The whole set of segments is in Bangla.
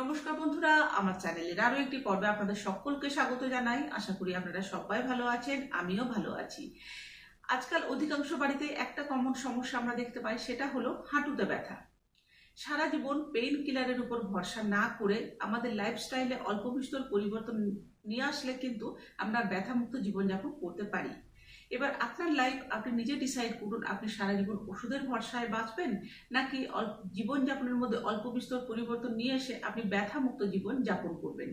নমস্কার বন্ধুরা, আমার চ্যানেলের আরও একটি পর্বে আপনাদের সকলকে স্বাগত জানাই। আশা করি আপনারা সবাই ভালো আছেন, আমিও ভালো আছি। আজকাল অধিকাংশ বাড়িতে একটা কমন সমস্যা আমরা দেখতে পাই, সেটা হলো হাঁটুতে ব্যথা। সারা জীবন পেইন কিলারের উপর ভরসা না করে আমাদের লাইফস্টাইলে অল্প বিস্তর পরিবর্তন নিয়ে আসলে কিন্তু আমরা ব্যথামুক্ত জীবনযাপন করতে পারি। এবার আপনার লাইফ আপনি নিজে ডিসাইড করুন, আপনি সারা জীবন ওষুধের ভরসায় বাঁচবেন, নাকি জীবনযাপনের মধ্যে অল্প বিস্তর পরিবর্তন নিয়ে এসে আপনি ব্যথামুক্ত জীবন যাপন করবেন?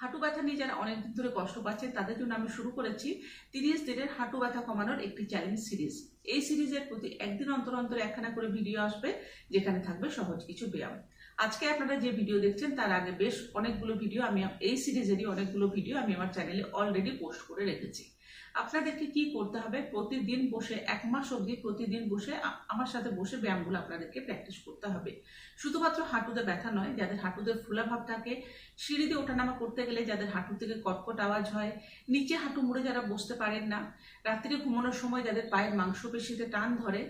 হাঁটু ব্যথা নিয়ে যারা অনেকদিন ধরে কষ্ট পাচ্ছেন, তাদের জন্য আমি শুরু করেছি তিরিশ দিনের হাঁটু ব্যথা কমানোর একটি চ্যালেঞ্জ সিরিজ এই সিরিজের প্রতি একদিন অন্তর অন্তর একখানা করে ভিডিও আসবে, যেখানে থাকবে সহজ কিছু ব্যায়াম। আজকে আপনারা যে ভিডিও দেখছেন, তার আগে বেশ অনেকগুলো ভিডিও আমি, এই সিরিজেরই অনেকগুলো ভিডিও আমি আমার চ্যানেলে অলরেডি পোস্ট করে রেখেছি। আপনাদেরকে কি করতে হবে? প্রতিদিন বসে, এক মাস অবধি প্রতিদিন বসে আমার সাথে বসে ব্যায়ামগুলো আপনাদেরকে প্র্যাকটিস করতে হবে। শুধুমাত্র হাঁটুতে ব্যথা নয়, যাদের হাঁটুতে ফুলাভাব থাকে সিঁড়িতে ওঠানামা করতে গেলে যাদের হাঁটু থেকে কটকট আওয়াজ হয়, নিচে হাঁটু মুড়ে যারা বসতে পারেন না রাত্রিরে ঘুমানোর সময় যাদের পায়ের মাংসপেশিতে টান ধরে,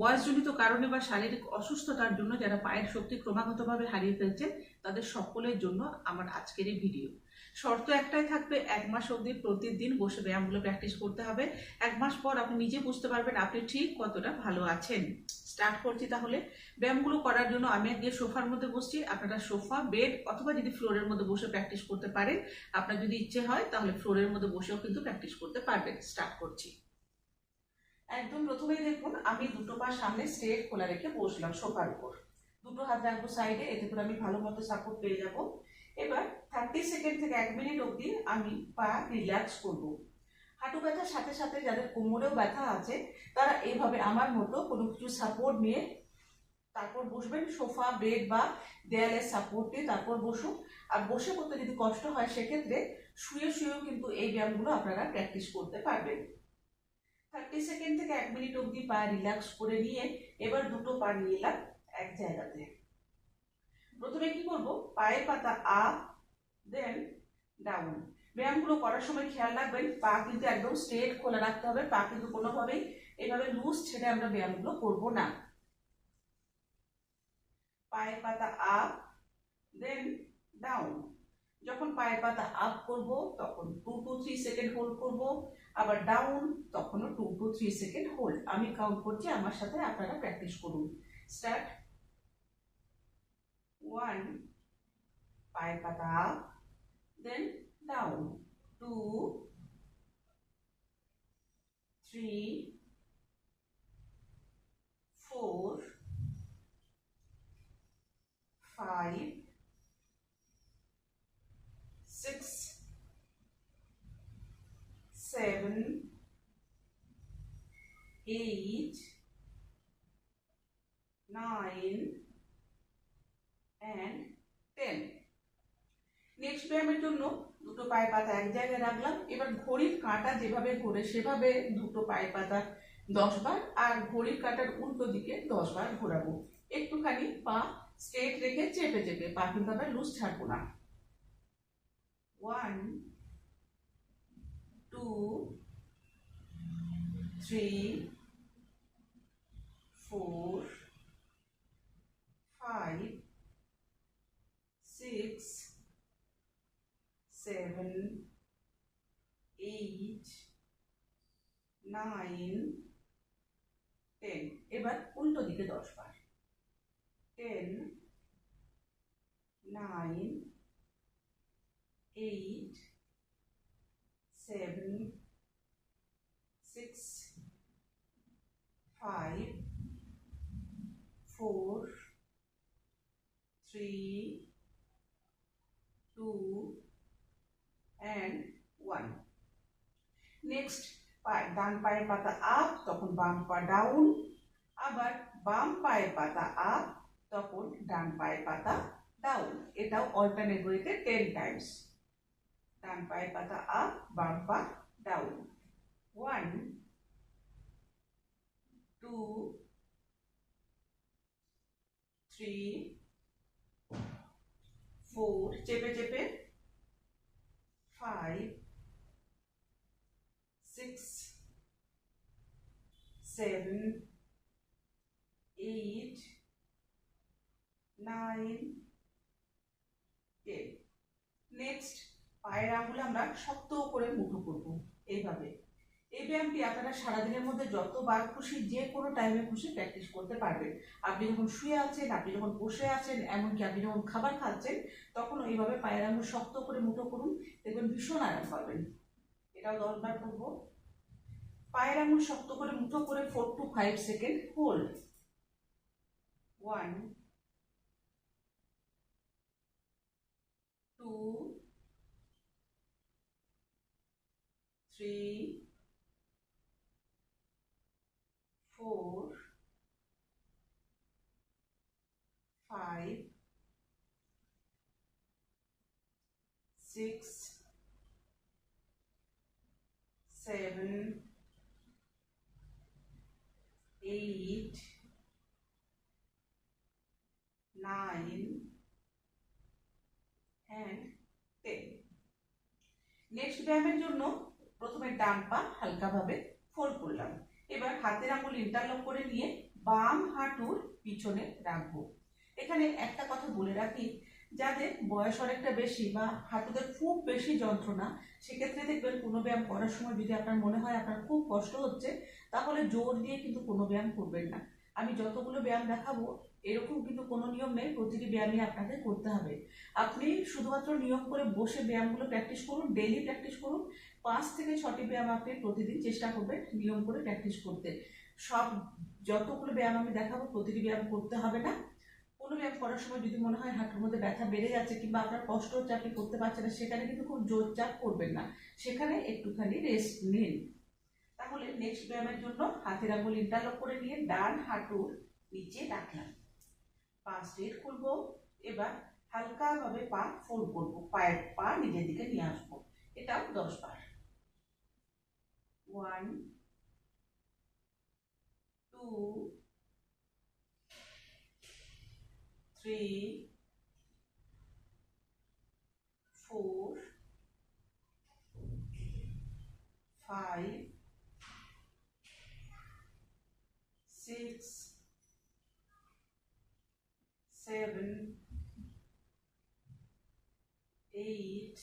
বয়সজনিত কারণে বা শারীরিক অসুস্থতার জন্য যারা পায়ের শক্তি ক্রমাগতভাবে হারিয়ে ফেলছেন, তাদের সকলের জন্য আমার আজকের এই ভিডিও শর্ত একটাই থাকবে, এক মাস অবধি প্রতিদিন বসে ব্যায়ামগুলো প্র্যাকটিস করতে হবে। এক মাস পর আপনি নিজে বুঝতে পারবেন আপনি ঠিক কতটা ভালো আছেন। স্টার্ট করছি তাহলে। ব্যায়ামগুলো করার জন্য আমি আজকে সোফার মধ্যে বসছি। আপনারা সোফা বেড অথবা যদি ফ্লোরের মধ্যে বসে প্র্যাকটিস করতে পারেন, আপনার যদি ইচ্ছে হয়, তাহলে ফ্লোরের মধ্যে বসেও কিন্তু প্র্যাকটিস করতে পারবেন। স্টার্ট করছি। একদম প্রথমেই দেখুন, আমি দুটো পা সামনে স্ট্রেট খোলা রেখে বসলাম সোফার উপর। দুটো হাত রাখব সাইডে এতে করে আমি ভালো মতো সাপোর্ট পেয়ে যাব। এবার থার্টি সেকেন্ড থেকে এক মিনিট অবধি আমি পা রিল্যাক্স করব। হাঁটু ব্যথার সাথে সাথে যাদের কোমরেও ব্যথা আছে, তারা এইভাবে আমার মতো কোনো কিছু সাপোর্ট নিয়ে তারপর বসবেন, সোফা বেড বা দেয়ালের সাপোর্ট দিয়ে তারপর বসুন। আর বসে করতে যদি কষ্ট হয়, সেক্ষেত্রে শুয়ে শুয়েও কিন্তু এই ব্যায়ামগুলো আপনারা প্র্যাকটিস করতে পারবেন। থার্টি সেকেন্ড থেকে এক মিনিট অবধি পা রিল্যাক্স করে নিয়ে এবার দুটো পা নিয়ে এলাম এক জায়গাতে। প্রথমে কি করব? পায়ের পাতা আপ দেন ডাউন ব্যায়ামগুলো করার সময় খেয়াল রাখবেন, পা কিন্তু একদম স্ট্রেট খোলা রাখতে হবে, পা কিন্তু কোনোভাবেই এভাবে লুজ ছেড়ে আমরা ব্যায়ামগুলো করব না। পায়ের পাতা আপ দেন ডাউন যখন পায়ের পাতা আপ করব, তখন two to three second hold করব, আবার ডাউন তখনও two to three second hold আমি কাউন্ট করছি, আমার সাথে আপনারা প্র্যাকটিস করুন। Start 1 pipe at up then down. 2 3 4 5 6 7 8 9 and ten next ব্যায়ামের জন্য দুটো পায়ে পাতা এক জায়গায় রাখলাম। এবার ঘড়ির কাঁটা যেভাবে ঘোরে সেভাবে দুটো পায়ে পাতা দশ বার আর ঘড়ির কাঁটার উল্টো দিকে দশ বার ঘোরাবো। একটুখানি পা স্ট্রেট রেখে চেপে চেপে, পা কিন্তু আমরা লুজ ছাড়বো না। One two three four five six, seven, eight, nine, ten. এবার উল্টো দিকে দশ বার। Ten nine eight seven six five four three Two and one. Next, 2 2 2 up, 2 2 2 down, 2 2 2 2 up, 2 2 2 2 down. 2 2 2 itu 2 times. 2 2 2 up, 2 2 down. One, two, three. four, চেপে চেপে, five, six, seven, eight, nine, ten. Next পায়ের আঙুল আমরা শক্ত করে মুঠো করব, এইভাবে। এই ব্যায়ামটি আপনারা সারাদিনের মধ্যে যতবার খুশি, যে কোনো টাইমে খুশি প্র্যাকটিস করতে পারবেন। আপনি যখন শুয়ে আছেন, আপনি যখন বসে আছেন, এমনকি আপনি যখন খাবার খাচ্ছেন তখন এইভাবে পায়ের আঙুল শক্ত করে মুঠো করুন, দেখবেন ভীষণ আরাম পাবেন। এটাও দশবার করব। পায়ের আঙুল শক্ত করে মুঠো করে four to five second hold one two three four, five, six, seven, eight, nine, and ten. Next ব্যায়ামের জন্য প্রথমে ডান পা হালকাভাবে ফোল্ড করলাম এবার হাতের আঙুল ইন্টারলক করে নিয়ে বাম হাঁটুর পিছনে রাখব এখানে একটা কথা বলে রাখি যাদের বয়স অনেকটা বেশি বা হাঁটুতে খুব বেশি যন্ত্রণা, সেক্ষেত্রে দেখবেন কোনো ব্যায়াম করার সময় যদি আপনার মনে হয় আপনার খুব কষ্ট হচ্ছে, তাহলে জোর দিয়ে কিন্তু কোনো ব্যায়াম করবেন না। আমি যতগুলো ব্যায়াম দেখাবো, এরকম কিন্তু কোনো নিয়ম নেই, প্রতিটি ব্যায়ামই আপনাকে করতে হবে। আপনি শুধুমাত্র নিয়ম করে বসে ব্যায়ামগুলো প্র্যাকটিস করুন, ডেইলি প্র্যাকটিস করুন, পাঁচ থেকে ছটি ব্যায়াম আপনি প্রতিদিন চেষ্টা করবেন নিয়ম করে প্র্যাকটিস করতে। সব যতগুলো ব্যায়াম আমি দেখাবো, প্রতিটি ব্যায়াম করতে হবে না। কোনো ব্যায়াম করার সময় যদি মনে হয় হাঁটুর মধ্যে ব্যথা বেড়ে যাচ্ছে কিংবা আপনার কষ্ট হচ্ছে আপনি করতে পারছেন না সেখানে কিন্তু খুব জোর চাপ করবেন না। সেখানে একটুখানি রেস্ট নিন। তাহলে নেক্সট ব্যায়ামের জন্য হাতের আঙুল ইন্টারলক করে নিয়ে ডান হাঁটুর নিচে রাখলাম পা স্ট্রেট খুলবো এবার হালকাভাবে পা ফোল্ড করব পায়ের পা নিজের দিকে নিয়ে আসব। এটাও দশ বার। one, two, three, four, five, six, seven, eight,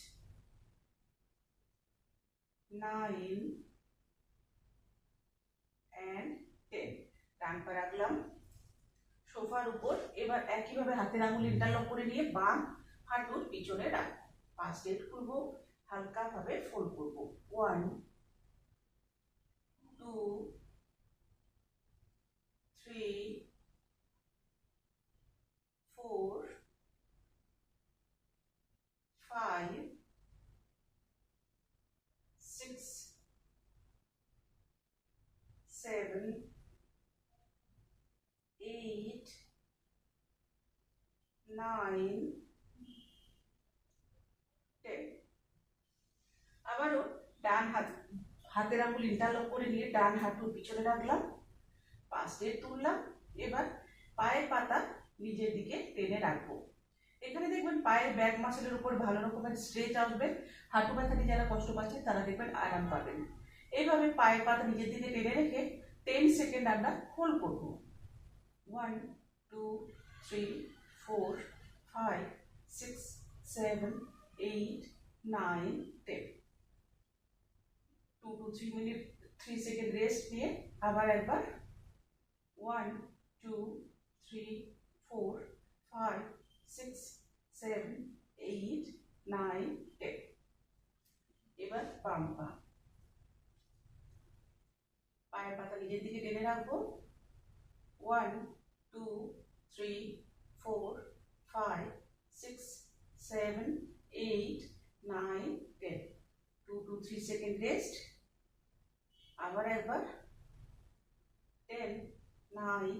nine, and ten ডান পা রাখলাম সোফার উপর, এবার একইভাবে হাতের আঙুল ইন্টারলক করে নিয়ে বাম হাঁটুর পিছনে রাখব পাঁচ ডেট করব হালকাভাবে ফোল্ড করব। One two three four five six seven, eight, আবারও ডান হাত, হাতের আঙুল ইন্টারলক করে নিয়ে ডান হাঁটুর পিছনে রাখলাম। পাশে তুললাম। এবার পায়ের পাতা নিজের দিকে টেনে রাখব। এখানে দেখবেন পায়ের ব্যাক মাসেলের উপর ভালো রকমের স্ট্রেচ আসবে। হাঁটু ব্যথা নিয়ে যারা কষ্ট পাচ্ছে, তারা দেখবেন আরাম পাবেন। এইভাবে পায়ের পাতা নিজের দিকে টেনে রেখে টেন সেকেন্ড আমরা হোল্ড করব। One two three four five six seven eight nine ten two to three minute three second rest নিয়ে আবার একবার one two three four five six seven eight nine ten এবার বাম পা। পায়ের পাতা নিজের দিকে টেনে রাখব। One two three four five six seven eight nine ten two to three second rest আবার একবার. Ten nine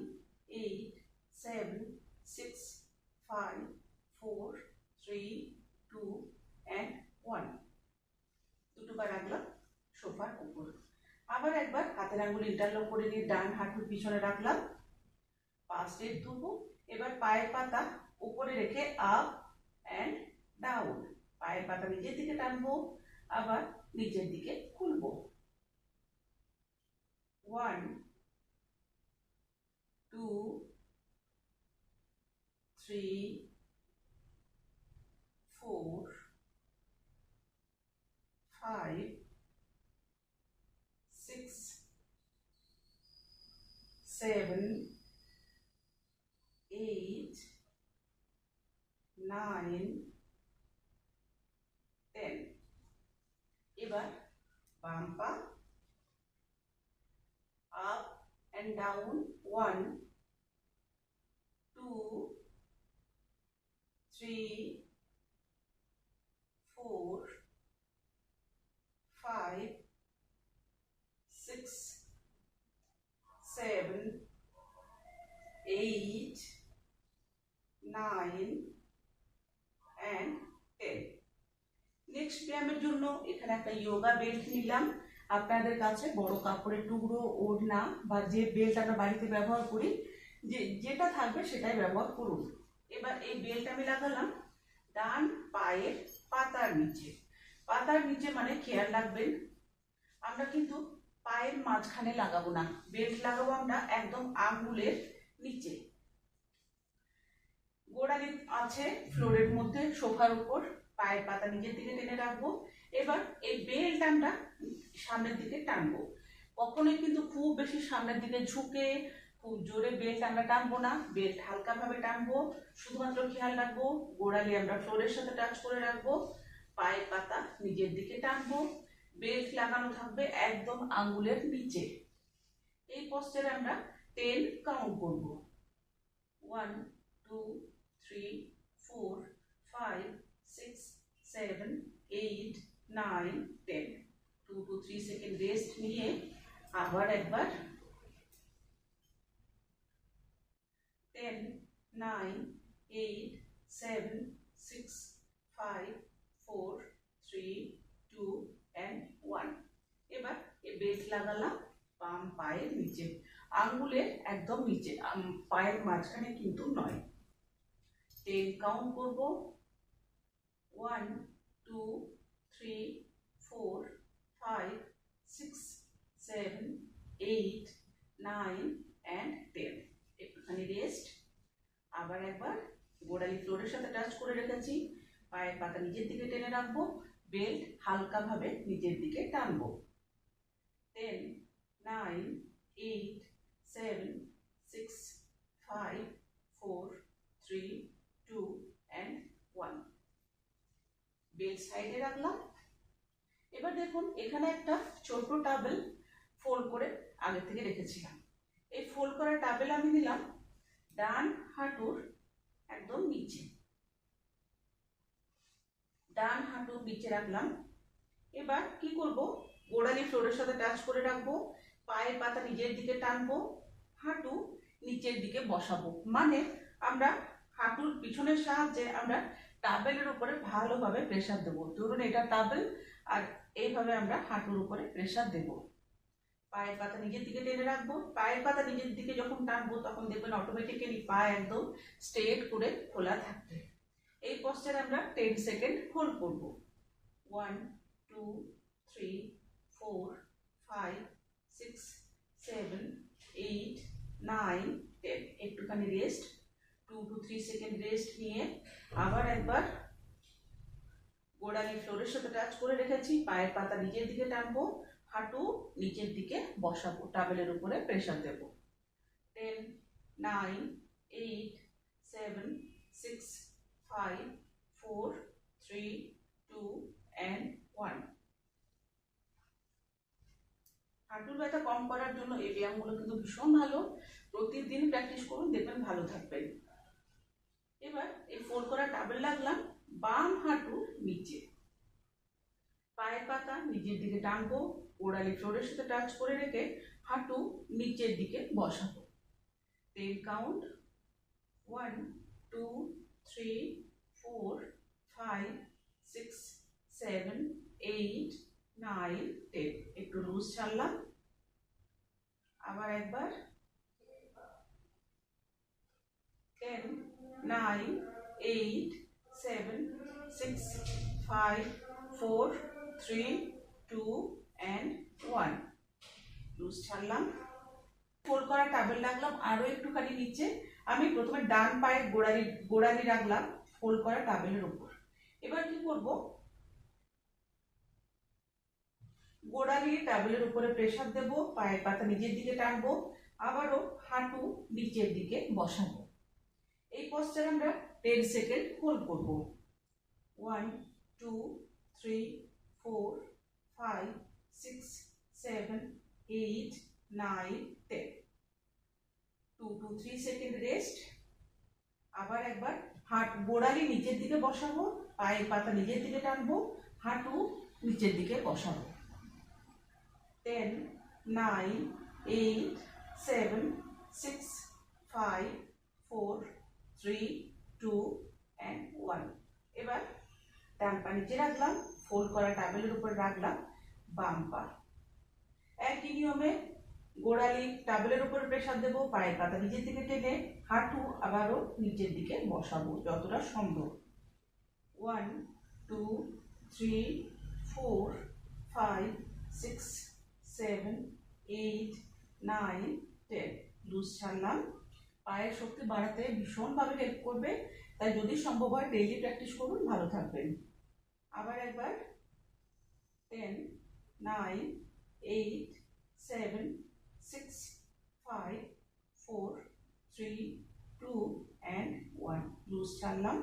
eight seven six five four three two and one দুটো বার রাখলাম সোফার উপর। আবার একবার হাতের আঙ্গুল ইন্টারলক করে নিয়ে ডান হাঁটুর পিছনে রাখলাম। পা স্ট্রেট তুলবো এবার পায়ের পাতা উপরে রেখে আপ অ্যান্ড ডাউন পায়ের পাতা নিজের দিকে টানবো আবার নিচের দিকে খুলবো। One two three four five six seven, eight, nine, ten. এবার বাম পা up and down one two three four, five, six, seven, eight, nine, and ten. Next ব্যায়ামের জন্য এখানে একটা যোগা বেল্ট নিলাম। আপনাদের কাছে বড় কাপড়ের টুকরো, ওড়না বা যে বেল্ট আমরা বাড়িতে ব্যবহার করি, যে যেটা থাকবে সেটাই ব্যবহার করুন। এবার এই বেল্ট আমি লাগালাম ডান পায়ের পাতার নিচে। পাতার নিচে মানে খেয়াল রাখবেন, আমরা কিন্তু পায়ের মাঝখানে লাগাবো না। বেল্ট লাগাবো আমরা একদম আঙ্গুলের নিচে। গোড়ালি আছে ফ্লোরের মধ্যে, সোফার উপর, পায়ের পাতা নিজের দিকে টেনে রাখব। এবার এই বেল্ট আমরা সামনের দিকে টানবো। কখনোই কিন্তু খুব বেশি সামনের দিকে ঝুঁকে খুব জোরে বেল্ট আমরা টানবো না। বেল্ট হালকাভাবে টানবো। শুধুমাত্র খেয়াল রাখব, গোড়ালি আমরা ফ্লোরের সাথে টাচ করে রাখব। পায়ের পাতা নিজের দিকে টানবো। বেল্ট লাগানো থাকবে একদম আঙ্গুলের নিচে। এই পশ্চারে আমরা টেন কাউন্ট করব। One two three four five six seven eight nine ten two to three second rest নিয়ে আবার একবার ten nine eight seven six five four three two and one এবার এই বেল্ট লাগালাম বাম পায়ের নিচে। আঙ্গুলের একদম নিচে পায়ের মাঝখানে কিন্তু নয়। টেন কাউন্ট করব। One two three four five six seven eight nine and ten একটুখানি রেস্ট আবার একবার গোড়ালি ফ্লোরের সাথে টাচ করে রেখেছি। পায়ের পাতা নিজের দিকে টেনে রাখব। বেল্ট হালকাভাবে নিজের দিকে টানবো। Ten nine eight seven six five four three two and one belt সাইডে রাখলাম। এবার দেখুন, এখানে একটা ছোট টাবেল ফোল্ড করে আগে থেকে রেখেছিলাম। এই ফোল্ড করা টাবেল আমি দিলাম ডান হাঁটুর একদম নিচে। ডান হাঁটুর নিচে রাখলাম। এবার কি করব? গোড়ালি ফ্লোরের সাথে টাচ করে রাখব। পায়ের পাতা নিজের দিকে টানবো। হাঁটু নিচের দিকে বসাবো। মানে আমরা হাঁটুর পিছনের সাহায্যে আমরা টাবেলের উপরে ভালোভাবে প্রেসার দেবো। ধরুন এটা টাবেল আর এইভাবে আমরা হাঁটুর উপরে প্রেসার দেব। পায়ের পাতা নিজের দিকে টেনে রাখব। পায়ের পাতা নিজের দিকে যখন টানবো, তখন দেখবেন অটোমেটিক্যালি পা একদম স্ট্রেট করে খোলা থাকবে। এই পশ্চারে আমরা টেন সেকেন্ড হোল্ড করব। One two three four five six seven eight nine ten একটুখানি rest two to three second rest নিয়ে আবার একবার গোড়ালি ফ্লোরের সাথে টাচ করে রেখেছি, পায়ের পাতা নিজের দিকে টানবো, হাঁটু নিচের দিকে বসাবো টাবেলের উপরে pressure Dev. Ten nine eight seven six five four three two and one হাঁটুর ব্যথা কম করার জন্য এই ব্যায়ামগুলো কিন্তু ভীষণ ভালো। প্রতিদিন প্র্যাকটিস করুন, দেখবেন ভালো থাকবেন। এবার এই ফোল্ড করা টাবেল লাগলাম বাম হাঁটু নিচে। পায়ের পাতা নিচের দিকে টানবো, ওড়ালি ফ্লোরের সাথে টাচ করে রেখে হাঁটু নিচের দিকে বসাবো। Ten count one two three four five six seven eight nine ten একটু লুজ ছাড়লাম। আবার একবার ten nine eight seven six five four three two and one loose ছাড়লাম। ফোল্ড করা টাবেল রাখলাম। আরও একটুখানি নিচে আমি প্রথমে ডান পায়ের গোড়ালি গোড়ালি রাখলাম ফোল্ড করা টাবেলের উপর। এবার কি করব? গোড়ালি টাবলের উপরে প্রেসার দেব, পায়ের পাতা নিজের দিকে টানবো, আবারও হাঁটু নিচের দিকে বসাবো। এই পশ্চার আমরা টেন সেকেন্ড হোল্ড করব। One two three four five six seven eight nine ten two to three second rest আবার একবার হাট গোড়ালি নিচের দিকে বসাবো, পায়ের পাতা নিজের দিকে টানবো, হাঁটু নিচের দিকে বসাবো। Ten nine eight seven six five four three two and one এবার ডান নিচে রাখলাম ফোল্ড করা টাবেলের উপর রাখলাম, বাম পা একই নিয়মে গোড়ালি টাবেলের উপর প্রেসার দেবো, পায়ের পাতা নিচের দিকে টেনে হাঁটু আবারও নিচের দিকে বসাবো, যতটা সম্ভব। One two three four five six seven eight nine ten loose ছাড়লাম। পায়ের শক্তি বাড়াতে ভীষণভাবে হেল্প করবে। তাই যদি সম্ভব হয় ডেইলি প্র্যাকটিস করুন, ভালো থাকবেন। আবার একবার ten nine eight seven six five four three two and one loose ছাড়লাম।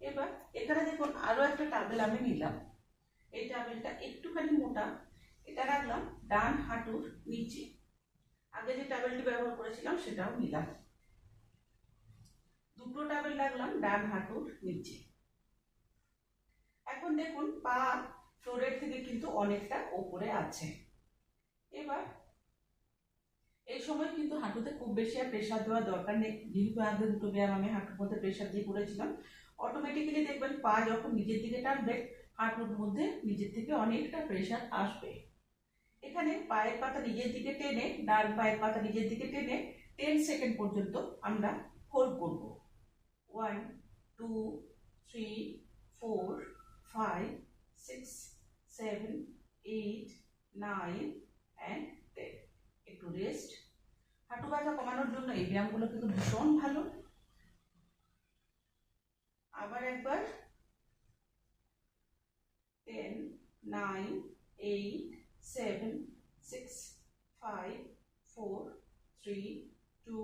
এবার এখানে দেখুন আরও একটা টাবেল আমি নিলাম। এই টাবেলটা একটুখানি মোটা। এটা রাখলাম ডান হাঁটুর নিচে। আগে যে টাবেলটি ব্যবহার করেছিলাম, সেটাও নিলাম। দুটো টাবেল রাখলাম, ডান হাঁটুর নিচে। এখন দেখুন, পা ফ্লোরের থেকে কিন্তু অনেকটা ওপরে আছে। এবার, এই সময় কিন্তু হাঁটুতে খুব বেশি আর প্রেশার দেওয়ার দরকার নেই। যেহেতু আগে দুটো ব্যায়াম আমি হাঁটুর মধ্যে প্রেশার দিয়ে করেছিলাম অটোমেটিক্যালি দেখবেন পা যখন নিজের দিকে টানবে, হাঁটুর মধ্যে নিজের থেকে অনেকটা প্রেশার আসবে। এখানে পায়ের পাতা নিজের দিকে টেনে, ডান পায়ের পাতা নিজের দিকে টেনে টেন সেকেন্ড পর্যন্ত আমরা হোল্ড করব। One two three four five six seven eight nine and ten একটু রেস্ট হাঁটু ব্যথা কমানোর জন্য এই ব্যায়ামগুলো কিন্তু ভীষণ ভালো। আবার একবার। Ten nine eight seven six five four three two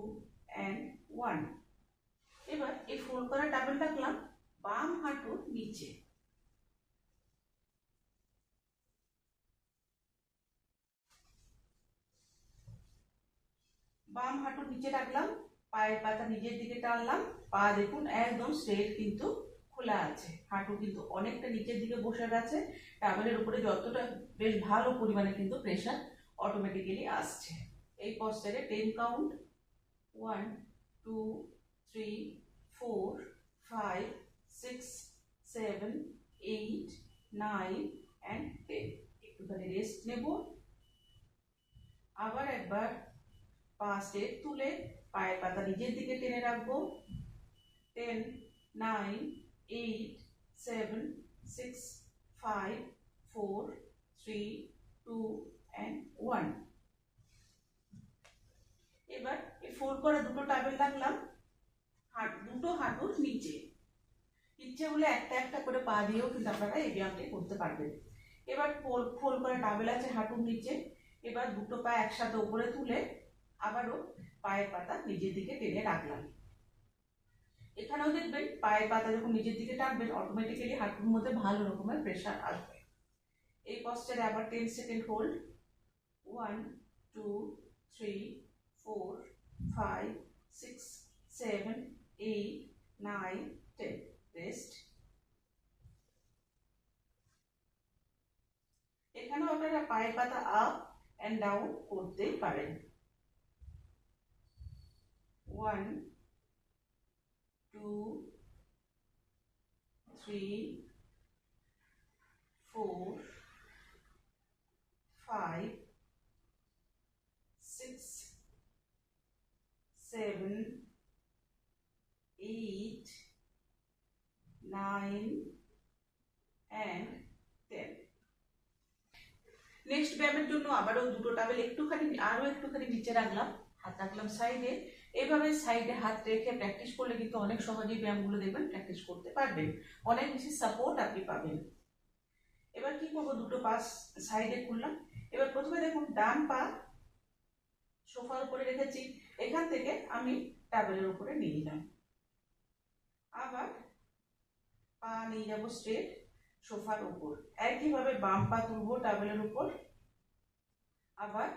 and one এবার এই ফোল্ড করা ডাবল রাখলাম বাম হাঁটুর নিচে। বাম হাঁটুর নিচে রাখলাম, পায়ের পাতা নিজের দিকে টানলাম, পা দেখুন একদম স্ট্রেট কিন্তু খোলা আছে। হাঁটু কিন্তু অনেকটা নিচের দিকে বসে গেছে। টাবেলের উপরে যতটা বেশ ভালো পরিমাণে কিন্তু প্রেশার অটোমেটিক্যালি আসছে। এই পশ্চারে ten count one two three four five six seven eight nine and ten একটুখানি রেস্ট নেব। আবার একবার পা স্টেপ তুলে পায়ের পাতা নিজের দিকে টেনে রাখব। Ten nine eight seven six five four three two and one এবার এই ফোল্ড করা দুটো টাবেল রাখলাম। দুটো হাঁটুর নিচে। ইচ্ছে হলে একটা একটা করে পা দিয়েও কিন্তু আপনারা এই ব্যায়ামটি করতে পারবেন। এবার ফোল্ড ফোল্ড করা টাবেল আছে হাঁটুর নিচে। এবার দুটো পা একসাথে উপরে তুলে আবারও পায়ের পাতা নিজের দিকে টেনে রাখলাম। এখানেও দেখবেন পায়ের পাতা যখন নিজের দিকে টানবেন অটোমেটিক্যালি হাঁটুর মধ্যে ভালো রকমের প্রেশার আসবে। এই পশ্চারে আবার ten second hold one two three four five six seven eight nine ten rest এখানেও আপনারা পায়ের পাতা আপ অ্যান্ড ডাউন করতেই পারেন। One two three four five six seven eight nine and ten next ব্যায়ামের জন্য আবারও দুটো টাবেল একটুখানি, আরও একটুখানি নিচে রাখলাম, হাত রাখলাম সাইডে এইভাবে সাইডে হাত রেখে প্র্যাকটিস করলে কিন্তু অনেক সহজেই ব্যায়ামগুলো দেখবেন প্র্যাকটিস করতে পারবেন। অনেক বেশি সাপোর্ট আপনি পাবেন। এবার কি করব? দুটো পাশ সাইডে খুললাম। এবার প্রথমে দেখুন, ডান পা সোফার উপরে রেখেছি। এখান থেকে আমি টাবেলের উপরে নিয়ে নিলাম। আবার পা নিয়ে যাব স্ট্রেট সোফার উপর। একইভাবে বাম পা তুলবো টাবেলের উপর। আবার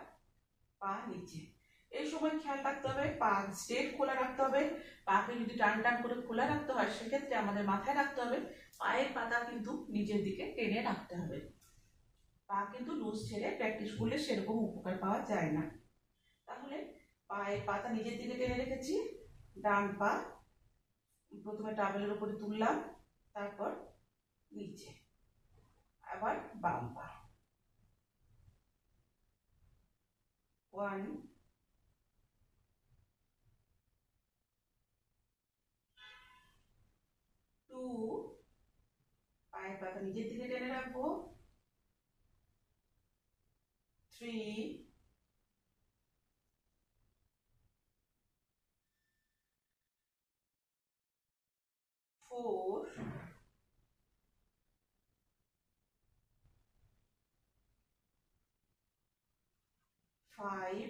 পা নিচে। এই সময় খেয়াল রাখতে হবে, পা স্ট্রেট খোলা রাখতে হবে, পাকে যদি টান টান করে খোলা রাখতে হয়, সেক্ষেত্রে আমাদের মাথায় রাখতে হবে, পায়ের পাতা কিন্তু নিচের দিকে টেনে রাখতে হবে। পা কিন্তু লুজ ছেড়ে প্র্যাকটিস করলে সেরকম উপকার পাওয়া যায় না। তাহলে পায়ের পাতা নিজের দিকে টেনে রেখেছি, ডান পা, প্রথমে টাবেলের উপরে তুললাম, তারপর নিচে, আবার বাম পা। ওয়ান টু পায়ের পাতা নিজের দিকে টেনে রাখব three four, five,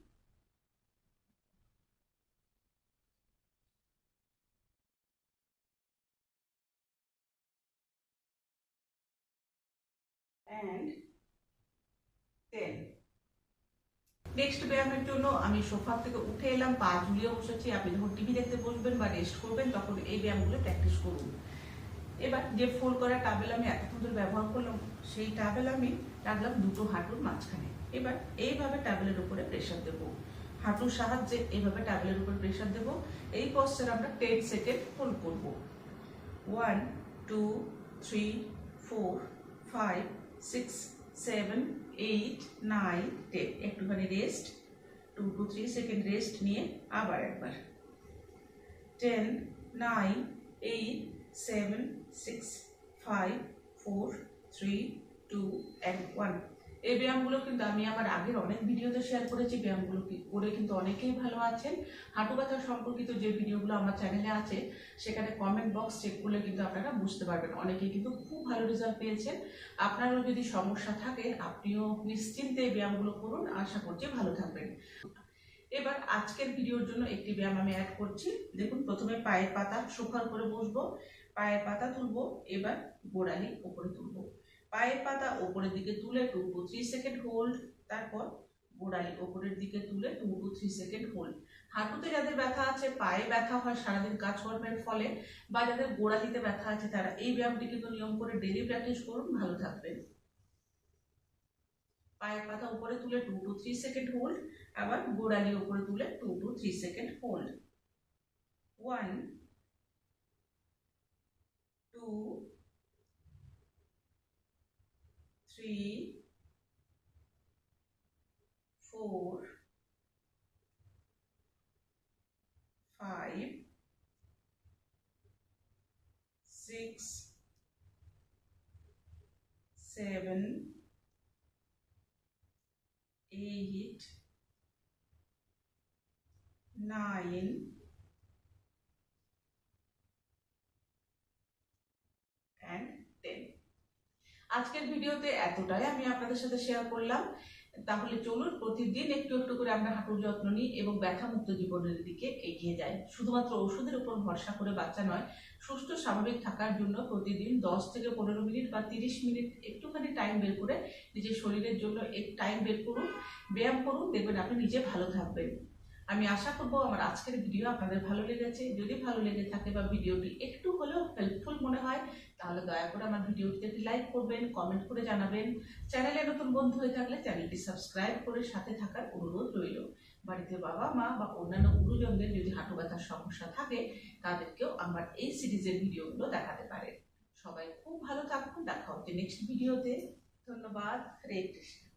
and ten. Next ব্যায়ামের জন্য আমি সোফা থেকে উঠে এলাম, পা ঝুলিয়ে বসেছি, আপনি যখন টিভি দেখতে বসবেন বা রেস্ট করবেন, তখন এই ব্যায়ামগুলো প্র্যাকটিস করুন। এবার যে ফোল্ড করা টাবেল আমি এতক্ষণ ধরে ব্যবহার করলাম, সেই টাবেল আমি রাখলাম দুটো হাঁটুর মাঝখানে। এবার এইভাবে টাবেলের উপরে প্রেশার দেবো। হাঁটুর সাহায্যে এইভাবে টাবেলের উপর প্রেশার দেব। এই পশ্চার আমরা টেন সেকেন্ড হোল্ড করব। One two three four five six seven eight nine ten একটুখানি rest two two three second rest নিয়ে আবার একবার। Ten nine eight seven six five four three two and one এই ব্যায়ামগুলো কিন্তু আমি আমার আগের অনেক ভিডিওতে শেয়ার করেছি, ব্যায়ামগুলো করে কিন্তু অনেকেই ভালো আছেন। হাঁটু ব্যথা সম্পর্কিত যে ভিডিওগুলো আমার চ্যানেলে আছে, সেখানে কমেন্ট বক্স চেক করলে কিন্তু আপনারা বুঝতে পারবেন। অনেকেই কিন্তু খুব ভালো রেজাল্ট পেয়েছেন। আপনারও যদি সমস্যা থাকে, আপনিও নিশ্চিন্তে এই ব্যায়ামগুলো করুন। আশা করছি ভালো থাকবেন। এবার আজকের ভিডিওর জন্য একটি ব্যায়াম আমি অ্যাড করছি। দেখুন, প্রথমে পায়ের পাতা সোফার করে বসবো, পায়ের পাতা তুলবো, এবার গোড়ালি উপরে তুলবো। পায়ের পাতা ওপরের দিকে তুলে two two three second hold তারপর গোড়ালি ওপরের দিকে তুলে two two three second hold হাঁটুতে যাদের ব্যথা আছে, পায়ে ব্যথা হয়, সারাদিন কাজকর্মের ফলে, বা যাদের গোড়ালিতে ব্যথা আছে, তারা এই ব্যায়ামটি কিন্তু নিয়ম করে ডেলি প্র্যাকটিস করুন, ভালো থাকবেন। পায়ের পাতা উপরে তুলে two two three second hold আবার গোড়ালি উপরে তুলে two two three second hold one two three, four, five, six, seven, eight, nine, and আজকের ভিডিওতে এতটাই আমি আপনাদের সাথে শেয়ার করলাম। তাহলে চলুন প্রতিদিন একটু একটু করে আমরা হাঁটুর যত্ন নিই এবং ব্যথামুক্ত জীবনের দিকে এগিয়ে যাই। শুধুমাত্র ওষুধের উপর ভরসা করে বাচ্চা নয়, সুস্থ, স্বাভাবিক থাকার জন্য প্রতিদিন দশ থেকে পনেরো মিনিট বা তিরিশ মিনিট একটুখানি টাইম বের করে নিজের শরীরের জন্য এক টাইম বের করুন, ব্যায়াম করুন, দেখবেন আপনি নিজে ভালো থাকবেন। আমি আশা করব আমার আজকের ভিডিও আপনাদের ভালো লেগেছে। যদি ভালো লেগে থাকে বা ভিডিওটি একটু হলেও হেল্পফুল মনে হয়, তাহলে দয়া করে আমার ভিডিওটিতে একটি লাইক করবেন কমেন্ট করে জানাবেন। চ্যানেলে নতুন বন্ধু হয়ে থাকলে চ্যানেলটি সাবস্ক্রাইব করে সাথে থাকার অনুরোধ রইল। বাড়িতে বাবা, মা বা অন্যান্য গুরুজনদের যদি হাঁটু ব্যথার সমস্যা থাকে, তাদেরকেও আমার এই সিরিজের ভিডিওগুলো দেখাতে পারে। সবাই খুব ভালো থাকুন। দেখা হচ্ছে নেক্সট ভিডিওতে ধন্যবাদ। হরে কৃষ্ণ।